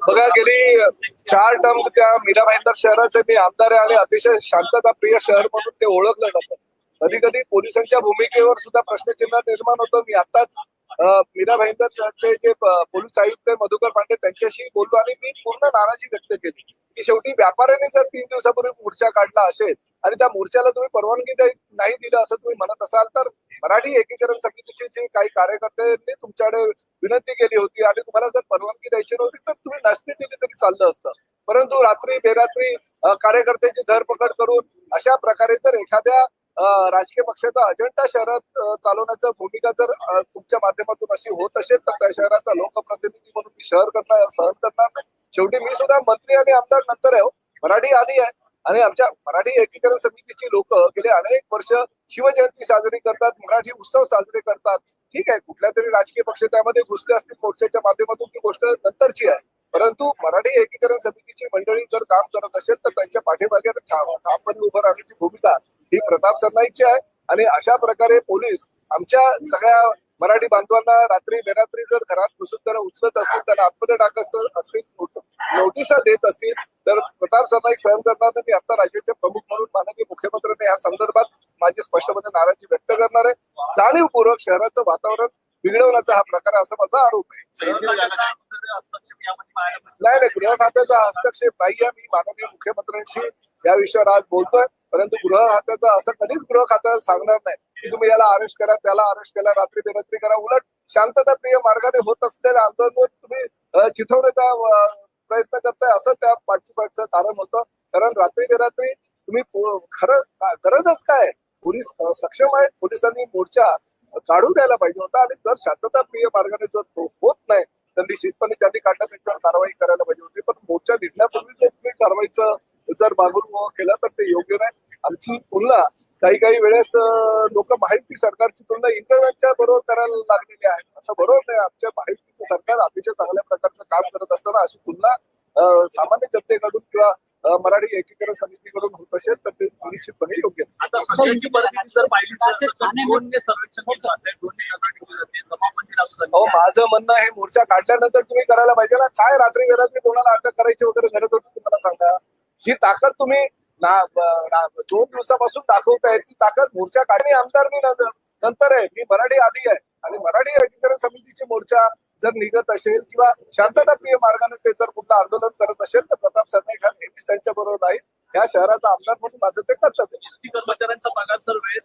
बघा गेली चार टर्म त्या मीरा भाईंदर शहराचे मी आमदार आहे आणि अतिशय शांतता प्रिय शहर म्हणून ते ओळखलं जातं. कधी कधी पोलिसांच्या भूमिकेवर सुद्धा प्रश्नचिन्ह निर्माण होतं. मी आताच मीरा भाईंदरचे जे पोलीस आयुक्त मधुकर पांडे त्यांच्याशी बोललो आणि मी पूर्ण नाराजी व्यक्त केली की शेवटी व्यापाऱ्याने जर तीन दिवसापूर्वी मोर्चा काढला असेल आणि त्या मोर्चाला तुम्ही परवानगी नाही दिलं असं तुम्ही म्हणत असाल तर मराठी एकीकरण समितीचे जे काही कार्यकर्त्यांनी तुमच्याकडे विनंती केली होती आणि तुम्हाला जर परवानगी द्यायची नव्हती तर तुम्ही नसते दिली तरी चाललं असतं. परंतु रात्री बेरात्री कार्यकर्त्यांची धरपकड करून अशा प्रकारे जर एखाद्या राजकीय पक्षाचा अजेंडा शहरात चालवण्याचा भूमिका जर तुमच्या माध्यमातून अशी होत असेल तर त्या शहराचा लोकप्रतिनिधी म्हणून मी शहर करणार सहन करणार नाही. शेवटी मी सुद्धा मंत्री आणि आमदार नंतर आहे हो. मराठी आधी आहे. आणि आमच्या मराठी एकीकरण समितीची लोक गेले अनेक वर्ष शिवजयंती साजरी करतात मराठी उत्सव साजरे करतात. ठीक आहे कुठल्या तरी राजकीय पक्ष त्यामध्ये घुसले असतील मोर्चाच्या माध्यमातून ती गोष्ट नंतरची आहे. परंतु मराठी एकीकरण समितीची मंडळी जर काम करत असेल तर त्यांच्या पाठीमागे ठाम ठामपणे उभं राहण्याची भूमिका ही प्रताप सरनाईकची आहे. आणि अशा प्रकारे पोलीस आमच्या सगळ्या मराठी बांधवांना रात्री बेरात्री जर घरात घुसून त्यांना उचलत असतील त्यांना आतमध्ये टाकत असतील नोटिसा देत असतील तर प्रताप सरनाईक सहन करणार मी आता राज्याचे प्रमुख म्हणून माननीय मुख्यमंत्र्यांनी या संदर्भात माझी स्पष्टपणे नाराजी व्यक्त करणार आहे. जाणीवपूर्वक शहराचं वातावरण बिघडवण्याचा हा प्रकार असा माझा आरोप आहे. नाही नाही गृह खात्याचा हस्तक्षेप नाही आहे मी माननीय मुख्यमंत्र्यांशी या विषयावर आज बोलतोय. परंतु गृह खात्याचा असं कधीच गृह खात्याला सांगणार नाही की तुम्ही याला अरेस्ट करा त्याला अरेस्ट केला रात्री बेरात्री करा. उलट शांतताप्रिय मार्गाने होत असलेल्या आंदोलन तुम्ही चिथवण्याचा प्रयत्न करताय असं त्या पाठीमागचं कारण होतं. कारण रात्री बेरात्री तुम्ही खरं गरजच काय पोलीस सक्षम आहेत पोलिसांनी मोर्चा काढून द्यायला पाहिजे होता. आणि जर शांतताप्रिय मार्गाने जर होत नाही तर निश्चितपणे त्यांनी काढलं त्यांच्यावर कारवाई करायला पाहिजे होती. पण मोर्चा निघण्यापूर्वी जर तुम्ही कारवाईचं जर मागून केलं तर ते योग्य नाही. आमची तुलना काही काही वेळेस लोक माहिती सरकारची तुलना इंग्रजांच्या बरोबर करायला लागलेली आहे. असं बरोबर नाही. आमच्या सरकार अतिशय चांगल्या प्रकारचं काम करत असताना अशी तुलना अं, सामान्य जनतेकडून किंवा मराठी एकीकरण समितीकडून होत असेल तर ते निश्चितपणे योग्य. माझं म्हणणं आहे मोर्चा काढल्यानंतर तुम्ही करायला पाहिजे ना. काय रात्री बेरात्री कोणाला अटक करायची वगैरे गरज होती तुम्हाला सांगा? जी ताकद तुम्ही ना दोन दिवसापासून दाखवताय ती ताकद मोर्चा काढणे आमदार मी नंतर नंतर आहे. मी मराठी आधी आहे. आणि मराठी एकीकरण समितीची मोर्चा जर निघत असेल किंवा शांतताप्रिय मार्गाने ते जर कुठलं आंदोलन करत असेल तर प्रताप सरनाईक हा नेहमीच त्यांच्या बरोबर आहे. त्या शहराचा आमदार म्हणून माझं ते कर्तव्य कर्मचाऱ्यांचा पगार सर है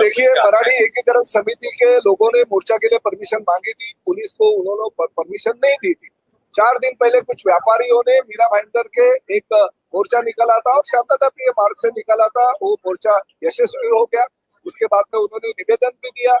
देखिए मराठी एकीकरण समिति के लोगों ने मोर्चा के लिए परमिशन मांगी थी। पुलिस को उन्होंने परमिशन नहीं दी थी। चार दिन पहले कुछ व्यापारियों ने मीरा भाईंदर के एक मोर्चा निकाला था और शांतता प्रिय मार्ग से निकाला था। वो मोर्चा यशस्वी हो गया। उसके बाद में उन्होंने निवेदन भी दिया।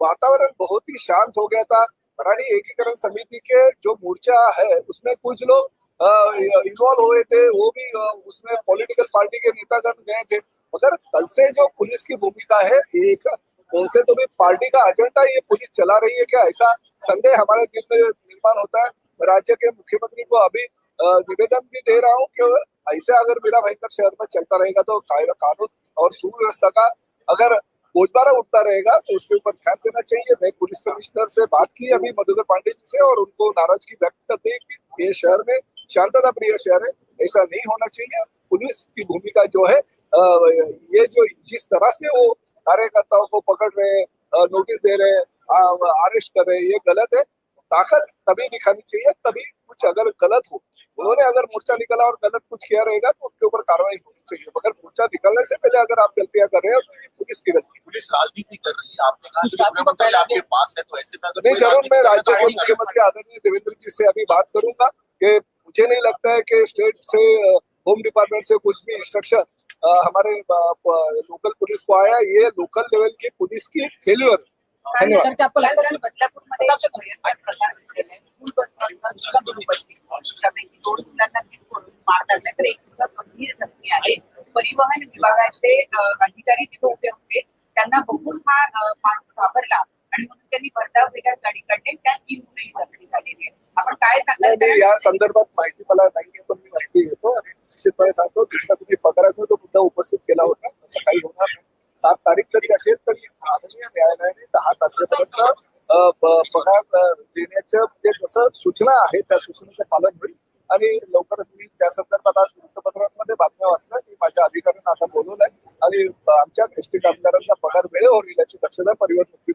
वातावरण बहुत ही शांत हो गया था। मराठी एकीकरण समिति के जो मोर्चा है, उसमें कुछ लोग इन्वॉल्व हुए थे, वो भी उसमें पॉलिटिकल पार्टी के नेतागण गए थे। मगर कल से जो पुलिस की भूमिका है, एक, उनसे तो भी पार्टी का एजेंडा ये पुलिस चला रही है क्या? ऐसा संदेह हमारे दिल में निर्माण होता है। राज्य के मुख्यमंत्री को अभी निवेदन भी दे रहा हूँ कि ऐसे अगर मेरा भयंकर शहर में चलता रहेगा तो कानून और सुव्यवस्था का अगर बोझबारा उठता रहेगा तो उसके ऊपर ध्यान देना चाहिए। मैं पुलिस कमिश्नर से बात की अभी मधुकर पांडे जी से और उनको नाराज़गी व्यक्त करते हैं कि ये शहर में शांतता प्रिय शहर है, ऐसा नहीं होना चाहिए। पुलिस की भूमिका जो है ये जो जिस तरह से वो कार्यकर्ताओं को पकड़ रहे नोटिस दे रहे अरेस्ट कर रहे ये गलत है। ताकत तभी दिखानी चाहिए, तभी कुछ अगर गलत हो उन्होंने अगर मोर्चा निकाला और गलत कुछ किया रहेगा तो उसके ऊपर कार्रवाई होनी चाहिए। मगर मोर्चा निकलने से पहले अगर आप गलतियाँ कर रहे हो तो ये पुलिस की गलती पुलिस राजनीति कर रही है आपने कहा कि आपके पास है तो ऐसे में अगर नहीं ज़रूर मैं राज्य के मुख्यमंत्री आदरणीय देवेंद्र जी से अभी बात करूँगा कि मुझे नहीं लगता है कि स्टेट से होम डिपार्टमेंट से कुछ भी इंस्ट्रक्शन हमारे लोकल पुलिस को आया ये लोकल लेवल की पुलिस की फेल्यूर धन्यवाद। घाबरला आणि म्हणून त्यांनी भरधाव वेगात गाडी काढली त्या तीन मुलंही जखमी झालेली आहे आपण काय नाही सांगाल या संदर्भात माहिती मला नाहीये पण मी माहिती घेतो आणि निश्चितपणे सांगतो दुसरा तुम्ही पगाराचा जो मुद्दा उपस्थित केला होता असं काही होणार नाही. सात तारीख जरी असेल तरी माननीय न्यायालयाने दहा तारखेपर्यंत पगार देण्याच्या म्हणजे जसं सूचना आहे त्या सूचनेचं पालन होईल. आणि लवकरच मी त्या संदर्भात आज वृत्तपत्रांमध्ये बातम्या वाचल्या की माझ्या अधिकाऱ्यांना आता बोलवलंय. आणि आमच्या एसटी कामगारांना पगार वेळेवर होईल याची दक्षता परिवहन मंत्री